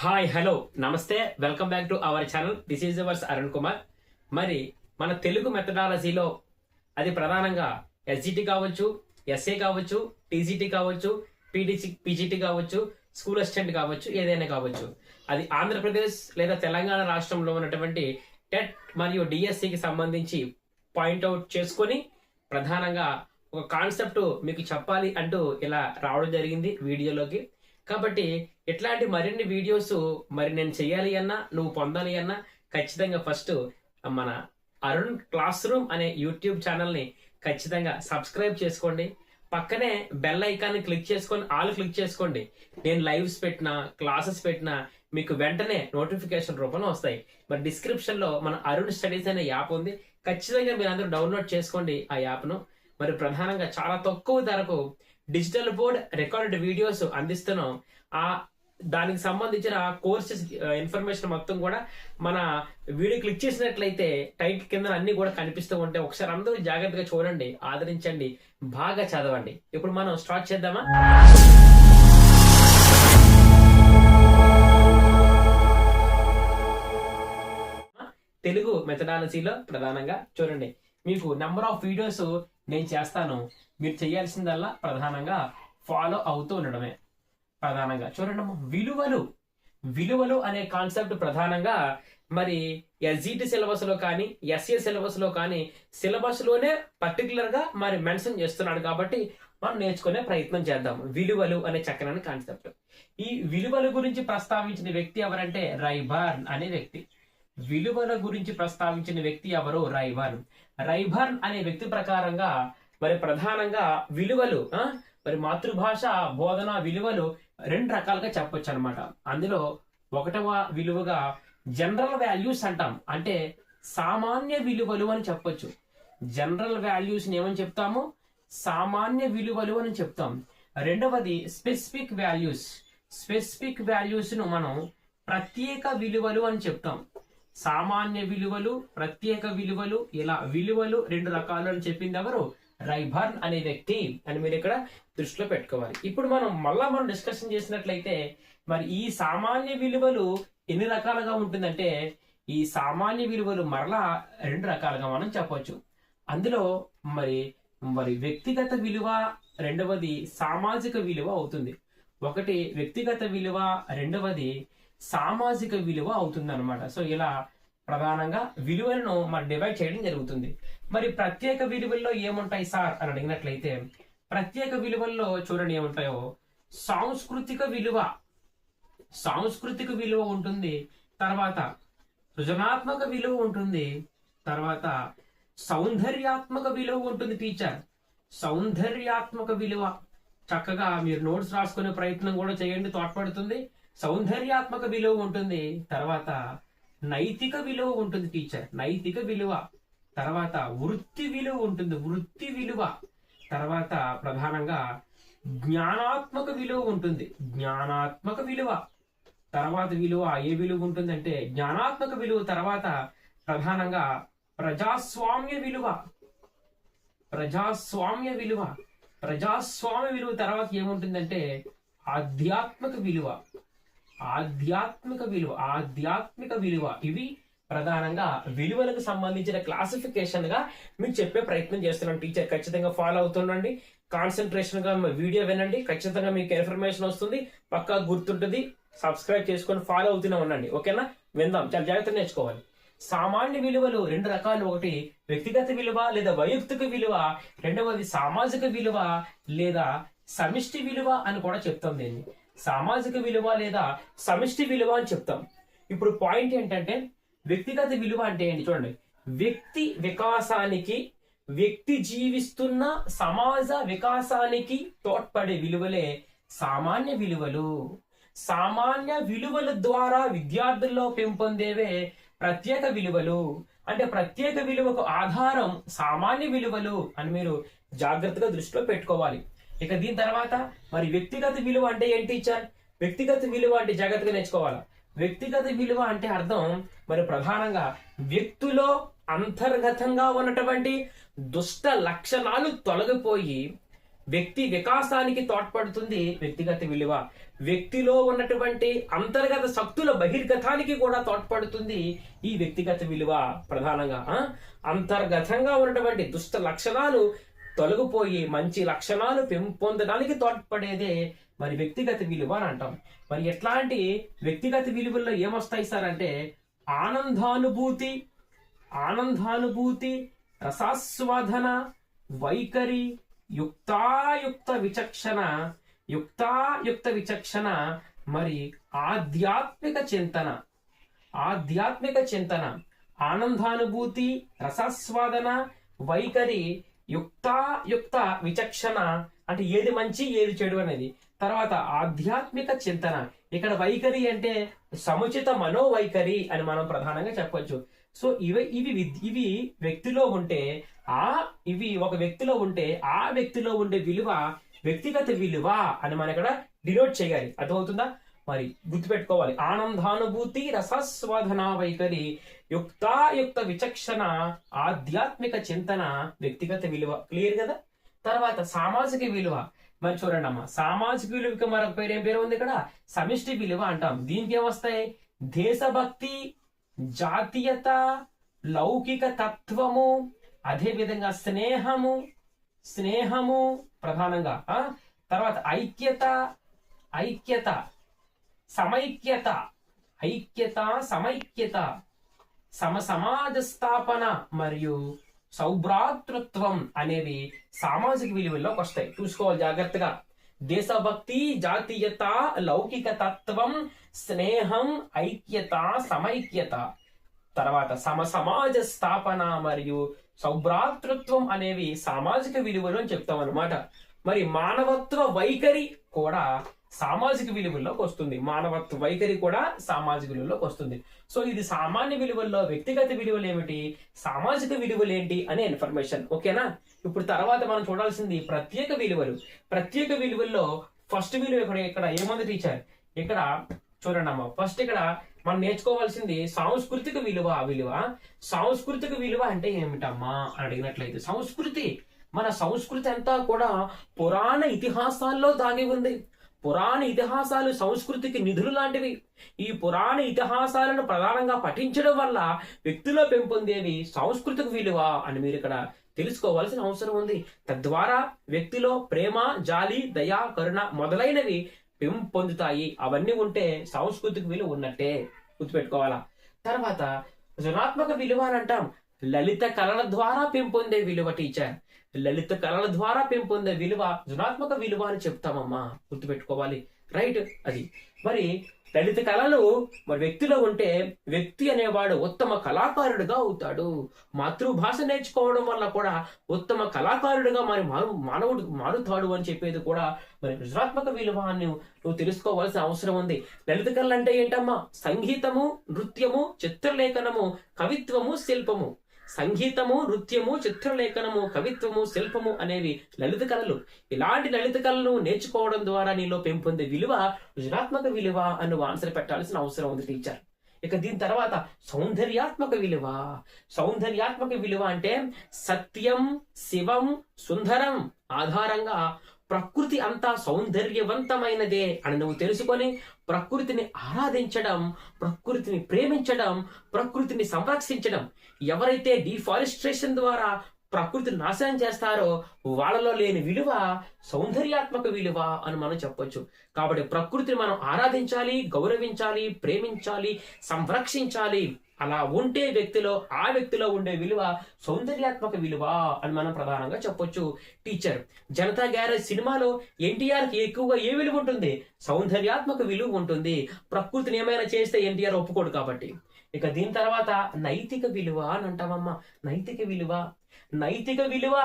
Hi hello నమస్తే. Welcome back to our channel this is ours Arun Kumar మరి మన తెలుగు మెథడాలజీలో అది ప్రధానంగా ఎస్జిటి కావచ్చు ఎస్ఏ కావచ్చు టీజీటీ కావచ్చు పీటీసీ పీజీటీ కావచ్చు స్కూల్ అసిస్టెంట్ కావచ్చు ఏదైనా కావచ్చు. అది ఆంధ్రప్రదేశ్ లేదా తెలంగాణ రాష్ట్రంలో ఉన్నటువంటి టెట్ మరియు డిఎస్సికి సంబంధించి పాయింట్అవుట్ చేసుకొని ప్రధానంగా ఒక కాన్సెప్ట్ మీకు చెప్పాలి అంటూ ఇలా రావడం జరిగింది వీడియోలోకి. కాబట్టి ఇట్లాంటి మరిన్ని వీడియోస్ మరి నేను చేయాలి అన్నా నువ్వు పొందాలి అన్నా ఖచ్చితంగా ఫస్ట్ మన అరుణ్ క్లాస్ రూమ్ అనే యూట్యూబ్ ఛానల్ని ఖచ్చితంగా సబ్స్క్రైబ్ చేసుకోండి. పక్కనే బెల్ ఐకాన్ని క్లిక్ చేసుకొని ఆల్ క్లిక్ చేసుకోండి. నేను లైవ్స్ పెట్టినా క్లాసెస్ పెట్టినా మీకు వెంటనే నోటిఫికేషన్ రూపంలో వస్తాయి. మరి డిస్క్రిప్షన్లో మన అరుణ్ స్టడీస్ అనే యాప్ ఉంది. ఖచ్చితంగా మీరు అందరూ డౌన్లోడ్ చేసుకోండి ఆ యాప్ను. మరి ప్రధానంగా చాలా తక్కువ ధరకు డిజిటల్ బోర్డ్ రికార్డెడ్ వీడియోస్ అందిస్తున్నాం. ఆ దానికి సంబంధించిన కోర్సెస్ ఇన్ఫర్మేషన్ మొత్తం కూడా మన వీడియో క్లిక్ చేసినట్లయితే టైట్ కింద అన్ని కూడా కనిపిస్తూ ఉంటాయి. ఒకసారి అందరూ జాగ్రత్తగా చూడండి ఆదరించండి బాగా చదవండి. ఇప్పుడు మనం స్టార్ట్ చేద్దామా? తెలుగు మెథడాలజీలో ప్రధానంగా చూడండి. మీకు నెంబర్ ఆఫ్ వీడియోస్ నేను చేస్తాను. మీరు చేయాల్సిందల్లా ప్రధానంగా ఫాలో అవుతూ ఉండడమే. ప్రధానంగా చూడండి విలువలు. విలువలు అనే కాన్సెప్ట్ ప్రధానంగా మరి ఎస్జిటి సిలబస్లో కానీ ఎస్ఏ సిలబస్లో కానీ సిలబస్లోనే పర్టికులర్గా మరి మెన్షన్ చేస్తున్నాడు కాబట్టి మనం నేర్చుకునే ప్రయత్నం చేద్దాం. విలువలు అనే చక్కనని కాన్సెప్ట్ ఈ విలువల గురించి ప్రస్తావించిన వ్యక్తి ఎవరంటే రైబార్న్ అనే వ్యక్తి. విలువల గురించి ప్రస్తావించిన వ్యక్తి ఎవరో రైవర్న్ రైబర్న్ అనే వ్యక్తి ప్రకారంగా మరి ప్రధానంగా విలువలు మరి మాతృభాష బోధన విలువలు రెండు రకాలుగా చెప్పొచ్చు అనమాట అందులో ఒకటవ విలువగా జనరల్ వాల్యూస్ అంటాం. అంటే సామాన్య విలువలు అని చెప్పొచ్చు. జనరల్ వాల్యూస్ని ఏమని చెప్తాము? సామాన్య విలువలు అని చెప్తాం. రెండవది స్పెసిఫిక్ వాల్యూస్. స్పెసిఫిక్ వాల్యూస్ను మనం ప్రత్యేక విలువలు అని చెప్తాం. సామాన్య విలువలు ప్రత్యేక విలువలు ఇలా విలువలు రెండు రకాలు అని చెప్పింది ఎవరు? రైబర్న్ అనే వ్యక్తి అని మీరు ఇక్కడ దృష్టిలో పెట్టుకోవాలి. ఇప్పుడు మనం మళ్ళా మనం డిస్కషన్ చేసినట్లయితే మరి ఈ సామాన్య విలువలు ఎన్ని రకాలుగా ఉంటుందంటే ఈ సామాన్య విలువలు మరలా రెండు రకాలుగా మనం చెప్పవచ్చు అందులో మరి మరి వ్యక్తిగత విలువ రెండవది సామాజిక విలువ అవుతుంది. ఒకటి వ్యక్తిగత విలువ రెండవది సామాజిక విలువ అవుతుంది అనమాట సో ఇలా ప్రధానంగా విలువలను మరి డివైడ్ చేయడం జరుగుతుంది. మరి ప్రత్యేక విలువల్లో ఏముంటాయి సార్ అని అడిగినట్లయితే ప్రత్యేక విలువల్లో చూడండి ఏముంటాయో. సాంస్కృతిక విలువ సాంస్కృతిక విలువ ఉంటుంది తర్వాత సృజనాత్మక విలువ ఉంటుంది తర్వాత సౌందర్యాత్మక విలువ ఉంటుంది టీచర్ సౌందర్యాత్మక విలువ. చక్కగా మీరు నోట్స్ రాసుకునే ప్రయత్నం కూడా చేయండి తోడ్పడుతుంది. సౌందర్యాత్మక విలువ ఉంటుంది తర్వాత నైతిక విలువ ఉంటుంది టీచర్ నైతిక విలువ తర్వాత వృత్తి విలువ ఉంటుంది వృత్తి విలువ తర్వాత ప్రధానంగా జ్ఞానాత్మక విలువ ఉంటుంది జ్ఞానాత్మక విలువ. తర్వాత విలువ ఏ విలువ ఉంటుందంటే జ్ఞానాత్మక విలువ తర్వాత ప్రధానంగా ప్రజాస్వామ్య విలువ. ప్రజాస్వామ్య విలువ ప్రజాస్వామ్య విలువ తర్వాత ఏముంటుందంటే ఆధ్యాత్మిక విలువ. ఆధ్యాత్మిక విలువ ఆధ్యాత్మిక విలువ. ఇవి ప్రధానంగా విలువలకు సంబంధించిన క్లాసిఫికేషన్గా మీకు చెప్పే ప్రయత్నం చేస్తున్నాను. టీచర్ ఖచ్చితంగా ఫాలో అవుతుండండి. కాన్సన్ట్రేషన్గా వీడియో వినండి. ఖచ్చితంగా మీకు ఇన్ఫర్మేషన్ వస్తుంది. పక్కా గుర్తుంటుంది. సబ్స్క్రైబ్ చేసుకొని ఫాలో అవుతూనే ఉండండి. ఓకేనా? విందాం. చాలా జాగ్రత్తగా నేర్చుకోవాలి. సామాన్య విలువలు రెండు రకాలు. ఒకటి వ్యక్తిగత విలువ లేదా వైయక్తిక విలువ. రెండవది సామాజిక విలువ లేదా సమిష్టి విలువ అని కూడా చెప్తాం దీన్ని. సామాజిక విలువ లేదా సమిష్టి విలువ అని చెప్తాం. ఇప్పుడు పాయింట్ ఏంటంటే వ్యక్తిగత విలువ అంటే ఏంటి చూడండి. వ్యక్తి వికాసానికి వ్యక్తి జీవిస్తున్న సమాజ వికాసానికి తోడ్పడే విలువలే సామాన్య విలువలు. సామాన్య విలువల ద్వారా విద్యార్థుల్లో పెంపొందేవే ప్రత్యేక విలువలు. అంటే ప్రత్యేక విలువకు ఆధారం సామాన్య విలువలు అని మీరు జాగ్రత్తగా దృష్టిలో పెట్టుకోవాలి. ఇక దీని తర్వాత మరి వ్యక్తిగత విలువ అంటే ఏంటి ఇచ్చారు వ్యక్తిగత విలువ అంటే జాగ్రత్తగా నేర్చుకోవాలా? వ్యక్తిగత విలువ అంటే అర్థం మరి ప్రధానంగా వ్యక్తిలో అంతర్గతంగా ఉన్నటువంటి దుష్ట లక్షణాలు తొలగిపోయి వ్యక్తి వికాసానికి తోడ్పడుతుంది వ్యక్తిగత విలువ. వ్యక్తిలో ఉన్నటువంటి అంతర్గత శక్తుల బహిర్గతానికి కూడా తోడ్పడుతుంది ఈ వ్యక్తిగత విలువ ప్రధానంగా. ఆ? అంతర్గతంగా ఉన్నటువంటి దుష్ట లక్షణాలు తొలగిపోయి మంచి లక్షణాలు పెంపొందడానికి తోడ్పడేదే మరి వ్యక్తిగత విలువ అని అంటాం. మరి ఎట్లాంటి వ్యక్తిగత విలువల్లో ఏమొస్తాయి సార్ అంటే ఆనందానుభూతి ఆనందానుభూతి రసాస్వాదన వైఖరి యుక్తాయుక్త విచక్షణ యుక్తాయుక్త విచక్షణ మరి ఆధ్యాత్మిక చింతన ఆధ్యాత్మిక చింతన ఆనందానుభూతి రసాస్వాదన వైఖరి యుక్తాయుక్త విచక్షణ అంటే ఏది మంచి ఏది చెడు అనేది. తర్వాత ఆధ్యాత్మిక చింతన. ఇక్కడ వైఖరి అంటే సముచిత మనోవైఖరి అని మనం ప్రధానంగా చెప్పొచ్చు. సో ఇవి ఇవి ఇవి వ్యక్తిలో ఉంటే ఆ ఇవి ఒక వ్యక్తిలో ఉంటే ఆ వ్యక్తిలో ఉండే విలువ వ్యక్తిగత విలువ అని మనం ఇక్కడ డినోట్ చేయాలి. అర్థమవుతుందా? మరి గుర్తుపెట్టుకోవాలి. ఆనందానుభూతి రసస్వాదన వైఖరి యుక్తాయుక్త విచక్షణ ఆధ్యాత్మిక చింతన వ్యక్తిగత విలువ. క్లియర్ కదా? తర్వాత సామాజిక విలువ. మరి చూడండి అమ్మ సామాజిక విలువకి మరొక పేరు ఏం పేరు ఉంది ఇక్కడ? సమిష్టి విలువ అంటాం. దీనికి ఏమొస్తాయి దేశభక్తి జాతీయత లౌకిక తత్వము అదే విధంగా స్నేహము స్నేహము ప్రధానంగా ఆ? తర్వాత ఐక్యత ఐక్యత. సమైక్యత ఐక్యత సమైక్యత సమ సమాజ స్థాపన మరియు సౌభ్రాతృత్వం అనేవి సామాజిక విలువల్లోకి వస్తాయి. చూసుకోవాలి జాగ్రత్తగా. దేశభక్తి జాతీయత లౌకిక తత్వం స్నేహం ఐక్యత సమైక్యత. తర్వాత సమ సమాజ స్థాపన మరియు సౌభ్రాతృత్వం అనేవి సామాజిక విలువలు అని చెప్తాం అనమాట మరి మానవత్వ వైఖరి కూడా సామాజిక విలువల్లోకి వస్తుంది. మానవత్వ వైఖరి కూడా సామాజిక విలువలోకి వస్తుంది. సో ఇది సామాన్య విలువల్లో వ్యక్తిగత విలువలు ఏమిటి సామాజిక విలువలు ఏంటి అనే ఇన్ఫర్మేషన్ ఓకేనా? ఇప్పుడు తర్వాత మనం చూడాల్సింది ప్రత్యేక విలువలు. ప్రత్యేక విలువల్లో ఫస్ట్ విలువ ఇక్కడ ఇక్కడ ఏముంది టీచర్ ఇక్కడ చూడండి అమ్మ. ఫస్ట్ ఇక్కడ మనం నేర్చుకోవాల్సింది సాంస్కృతిక విలువ. విలువ సాంస్కృతిక విలువ అంటే ఏమిటమ్మా? అని అడిగినట్లయితే సంస్కృతి. మన సంస్కృతి అంతా కూడా పురాణ ఇతిహాసాల్లో దాగి ఉంది. పురాణ ఇతిహాసాలు సంస్కృతికి నిధులు లాంటివి. ఈ పురాణ ఇతిహాసాలను ప్రధానంగా పఠించడం వల్ల వ్యక్తిలో పెంపొందేవి సాంస్కృతిక విలువ అని మీరు ఇక్కడ తెలుసుకోవాల్సిన అవసరం ఉంది. తద్వారా వ్యక్తిలో ప్రేమ జాలి దయ కరుణ మొదలైనవి పెంపొందుతాయి. అవన్నీ ఉంటే సాంస్కృతిక విలువ ఉన్నట్టే గుర్తుపెట్టుకోవాలా. తర్వాత సృజనాత్మక విలువ అని అంటాం. లలిత కళల ద్వారా పెంపొందే విలువ టీచర్. లలిత కళల ద్వారా పెంపొందే విలువ సృజనాత్మక విలువ అని చెప్తామమ్మా. గుర్తుపెట్టుకోవాలి. రైట్ అది. మరి లలిత కళలు మరి వ్యక్తిలో ఉంటే వ్యక్తి అనేవాడు ఉత్తమ కళాకారుడుగా అవుతాడు. మాతృభాష నేర్చుకోవడం వల్ల కూడా ఉత్తమ కళాకారుడుగా మరి మానవుడు మారుతాడు అని చెప్పేది కూడా మరి సృజనాత్మక విలువ అని నువ్వు తెలుసుకోవాల్సిన అవసరం ఉంది. లలిత కళలు అంటే ఏంటమ్మా? సంగీతము నృత్యము చిత్రలేఖనము కవిత్వము శిల్పము. సంగీతము నృత్యము చిత్రలేఖనము కవిత్వము శిల్పము అనేవి లలిత కళలు. ఇలాంటి లలిత కళలను నేర్చుకోవడం ద్వారా నీలో పెంపొందే విలువ సృజనాత్మక విలువ అని ఆన్సర్ పెట్టాల్సిన అవసరం ఉంది టీచర్. ఇక దీని తర్వాత సౌందర్యాత్మక విలువ. సౌందర్యాత్మక విలువ అంటే సత్యం శివం సుందరం ఆధారంగా ప్రకృతి అంతా సౌందర్యవంతమైనదే అని నువ్వు తెలుసుకొని ప్రకృతిని ఆరాధించడం ప్రకృతిని ప్రేమించడం ప్రకృతిని సంరక్షించడం. ఎవరైతే డిఫారెస్ట్రేషన్ ద్వారా ప్రకృతిని నాశనం చేస్తారో వాళ్ళలో లేని విలువ సౌందర్యాత్మక విలువ అని మనం చెప్పొచ్చు. కాబట్టి ప్రకృతిని మనం ఆరాధించాలి గౌరవించాలి ప్రేమించాలి సంరక్షించాలి. అలా ఉంటే వ్యక్తిలో ఆ వ్యక్తిలో ఉండే విలువ సౌందర్యాత్మక విలువ అని మనం ప్రధానంగా చెప్పొచ్చు. టీచర్ జనతా గ్యారేజ్ సినిమాలో ఎన్టీఆర్కి ఎక్కువగా ఏ విలువ ఉంటుంది? సౌందర్యాత్మక విలువ ఉంటుంది. ప్రకృతిని ఏమైనా చేస్తే ఎన్టీఆర్ ఒప్పుకోడు కాబట్టి. ఇక దీని తర్వాత నైతిక విలువ అని అంటామమ్మా నైతిక విలువ. నైతిక విలువ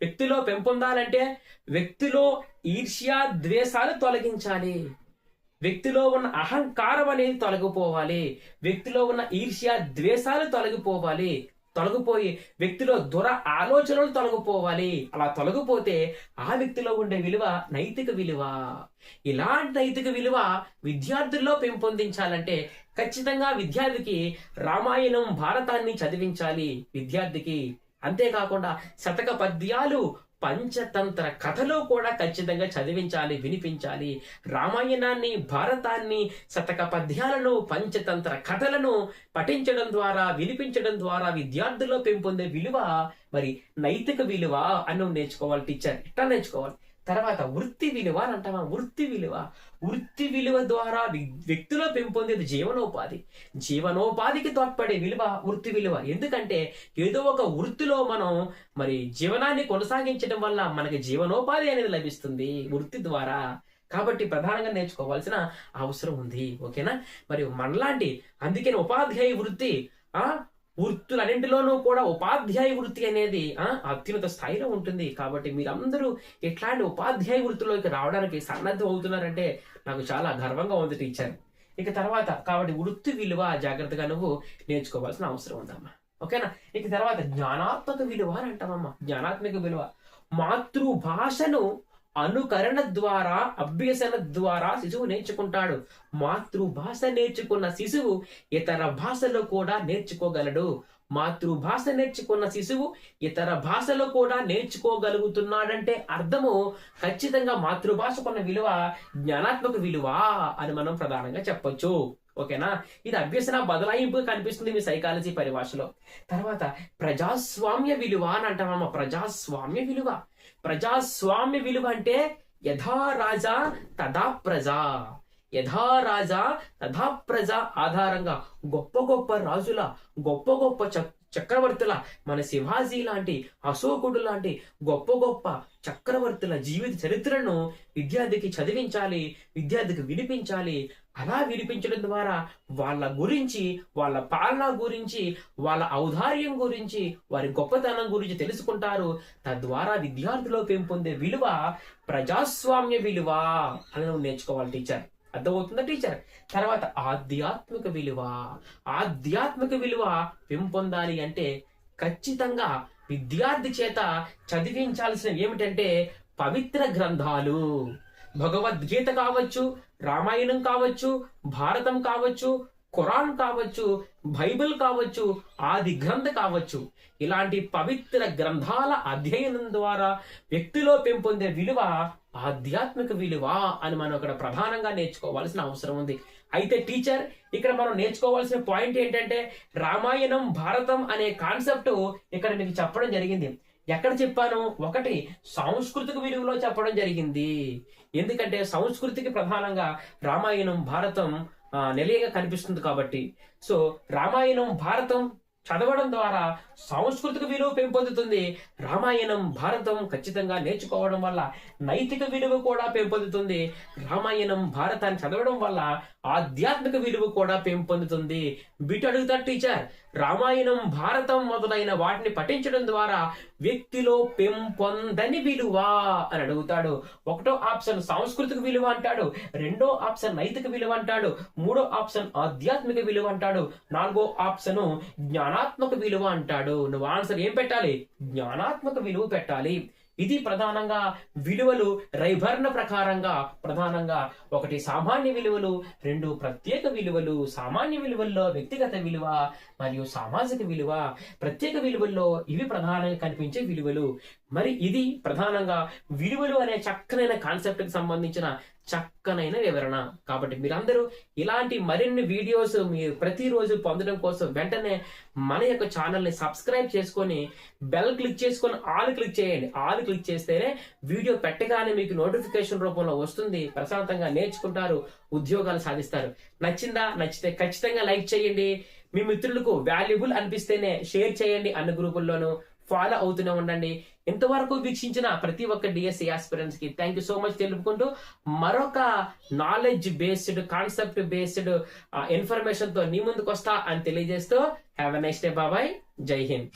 వ్యక్తిలో పెంపొందాలంటే వ్యక్తిలో ఈర్ష్య ద్వేషాలు తొలగించాలి. వ్యక్తిలో ఉన్న అహంకారం అనేది తొలగిపోవాలి. వ్యక్తిలో ఉన్న ఈర్ష్య ద్వేషాలు తొలగిపోవాలి. తొలగిపోయి వ్యక్తిలో దుర ఆలోచనలు తొలగిపోవాలి. అలా తొలగిపోతే ఆ వ్యక్తిలో ఉండే విలువ నైతిక విలువ. ఇలాంటి నైతిక విలువ విద్యార్థుల్లో పెంపొందించాలంటే ఖచ్చితంగా విద్యార్థికి రామాయణం భారతాన్ని చదివించాలి. విద్యార్థికి అంతేకాకుండా శతక పద్యాలు పంచతంత్ర కథలో కూడా ఖచ్చితంగా చదివించాలి వినిపించాలి. రామాయణాన్ని భారతాన్ని శతక పద్యాలను పంచతంత్ర కథలను పఠించడం ద్వారా వినిపించడం ద్వారా విద్యార్థుల్లో పెంపొందే విలువ మరి నైతిక విలువ అని నేర్చుకోవాలి టీచర్. ఇట్లా నేర్చుకోవాలి? తర్వాత వృత్తి విలువ అని అంటామా వృత్తి విలువ. వృత్తి విలువ ద్వారా వ్యక్తిలో పెంపొందేది జీవనోపాధి. జీవనోపాధికి తోడ్పడే విలువ వృత్తి విలువ. ఎందుకంటే ఏదో ఒక వృత్తిలో మనం మరి జీవనాన్ని కొనసాగించడం వల్ల మనకి జీవనోపాధి అనేది లభిస్తుంది వృత్తి ద్వారా. కాబట్టి ప్రధానంగా నేర్చుకోవాల్సిన అవసరం ఉంది. ఓకేనా? మరి మనలాంటి అందుకని ఉపాధ్యాయ వృత్తి ఆ వృత్తులన్నింటిలోనూ కూడా ఉపాధ్యాయ వృత్తి అనేది అత్యున్నత స్థాయిలో ఉంటుంది. కాబట్టి మీరందరూ ఎట్లాంటి ఉపాధ్యాయ వృత్తిలోకి రావడానికి సన్నద్ధం అవుతున్నారంటే నాకు చాలా గర్వంగా ఉంది టీచర్. ఇక తర్వాత కాబట్టి వృత్తి విలువ జాగ్రత్తగా నువ్వు నేర్చుకోవాల్సిన అవసరం ఉందమ్మా. ఓకేనా? ఇక తర్వాత జ్ఞానాత్మక విలువ అని అంటామమ్మా జ్ఞానాత్మక విలువ. మాతృభాషను అనుకరణ ద్వారా అభ్యసన ద్వారా శిశువు నేర్చుకుంటాడు. మాతృభాష నేర్చుకున్న శిశువు ఇతర భాషలో కూడా నేర్చుకోగలడు. మాతృభాష నేర్చుకున్న శిశువు ఇతర భాషలో కూడా నేర్చుకోగలుగుతున్నాడంటే అర్థము ఖచ్చితంగా మాతృభాషకున్న విలువ జ్ఞానాత్మక విలువ అని మనం ప్రధానంగా చెప్పొచ్చు. ఓకేనా? ఇది అభ్యసన బదలాయింపు కనిపిస్తుంది మీ సైకాలజీ పరిభాషలో. తర్వాత ప్రజాస్వామ్య విలువ అని అంటామమ్మ ప్రజాస్వామ్య విలువ. ప్రజాస్వామ్య విలువ అంటే యథా రాజా తథా ప్రజా. యథా రాజా తథా ప్రజ ఆధారంగా గొప్ప గొప్ప రాజుల గొప్ప గొప్ప చక్రవర్తుల మన శివాజీ లాంటి అశోకుడు లాంటి గొప్ప గొప్ప చక్రవర్తుల జీవిత చరిత్రను విద్యార్థికి చదివించాలి విద్యార్థికి వినిపించాలి. అలా వినిపించడం ద్వారా వాళ్ళ గురించి వాళ్ళ పాలన గురించి వాళ్ళ ఔదార్యం గురించి వారి గొప్పతనం గురించి తెలుసుకుంటారు. తద్వారా విద్యార్థిలో పెంపొందే విలువ ప్రజాస్వామ్య విలువ అని నువ్వు నేర్చుకోవాలి టీచర్. అర్థమవుతుందా టీచర్? తర్వాత ఆధ్యాత్మిక విలువ. ఆధ్యాత్మిక విలువ పెంపొందాలి అంటే ఖచ్చితంగా విద్యార్థి చేత చదివించాల్సిన ఏమిటంటే పవిత్ర గ్రంథాలు. భగవద్గీత కావచ్చు రామాయణం కావచ్చు భారతం కావచ్చు ఖురాన్ కావచ్చు బైబిల్ కావచ్చు ఆది గ్రంథ కావచ్చు. ఇలాంటి పవిత్ర గ్రంథాల అధ్యయనం ద్వారా వ్యక్తిలో పెంపొందే విలువ ఆధ్యాత్మిక విలువ అని మనం ఇక్కడ ప్రధానంగా నేర్చుకోవాల్సిన అవసరం ఉంది. అయితే టీచర్ ఇక్కడ మనం నేర్చుకోవాల్సిన పాయింట్ ఏంటంటే రామాయణం భారతం అనే కాన్సెప్ట్ ఇక్కడ మీకు చెప్పడం జరిగింది. ఎక్కడ చెప్పాను? ఒకటి సాంస్కృతిక విలువలో చెప్పడం జరిగింది. ఎందుకంటే సంస్కృతికి ప్రధానంగా రామాయణం భారతం నిలయగా కనిపిస్తుంది కాబట్టి. సో రామాయణం భారతం చదవడం ద్వారా సాంస్కృతిక విలువ పెంపొందుతుంది. రామాయణం భారతం ఖచ్చితంగా నేర్చుకోవడం వల్ల నైతిక విలువ కూడా పెంపొందుతుంది. రామాయణం భారతాన్ని చదవడం వల్ల ఆధ్యాత్మిక విలువ కూడా పెంపొందుతుంది. బిట్ అడుగుతారు టీచర్. రామాయణం భారతం మొదలైన వాటిని పఠించడం ద్వారా వ్యక్తిలో పెంపొందని విలువ అని అడుగుతాడు. ఒకటో ఆప్షన్ సాంస్కృతిక విలువ అంటాడు. రెండో ఆప్షన్ నైతిక విలువ అంటాడు. మూడో ఆప్షన్ ఆధ్యాత్మిక విలువ అంటాడు. నాలుగో ఆప్షన్ జ్ఞానాత్మక విలువ అంటాడు. నువ్వు ఆన్సర్ ఏం పెట్టాలి? జ్ఞానాత్మక విలువ పెట్టాలి. ఇది ప్రధానంగా విలువలు రైభర్ణ ప్రకారంగా ప్రధానంగా ఒకటి సామాన్య విలువలు రెండు ప్రత్యేక విలువలు సామాన్య విలువల్లో వ్యక్తిగత విలువ మరియు సామాజిక విలువ. ప్రత్యేక విలువల్లో ఇవి ప్రధానంగా కనిపించే విలువలు. మరి ఇది ప్రధానంగా విలువలు అనే చక్కనైన కాన్సెప్ట్కి సంబంధించిన చక్కనైన వివరణ. కాబట్టి మీరందరూ ఇలాంటి మరిన్ని వీడియోస్ మీరు ప్రతిరోజు పొందడం కోసం వెంటనే మన యొక్క ఛానల్ని సబ్స్క్రైబ్ చేసుకొని బెల్ క్లిక్ చేసుకొని ఆల్ క్లిక్ చేయండి. ఆల్ క్లిక్ చేస్తేనే వీడియో పెట్టగానే మీకు నోటిఫికేషన్ రూపంలో వస్తుంది. ప్రశాంతంగా నేర్చుకుంటారు ఉద్యోగాలు సాధిస్తారు. నచ్చిందా? నచ్చితే ఖచ్చితంగా లైక్ చేయండి. మీ మిత్రులకు వాల్యుబుల్ అనిపిస్తేనే షేర్ చేయండి అన్ని గ్రూపుల్లోనూ. ఫాలో అవుతూనే ఉండండి. ఇంతవరకు వీక్షించిన ప్రతి ఒక్క డిఎస్సి ఆస్పిరెంట్స్కి థ్యాంక్ యూ సో మచ్ తెలుపుకుంటూ మరొక నాలెడ్జ్ బేస్డ్ కాన్సెప్ట్ బేస్డ్ ఇన్ఫర్మేషన్తో నీ ముందుకు వస్తా అని తెలియజేస్తూ హ్యావ్ ఎ నైస్ డే బాబాయ్ జై హింద్.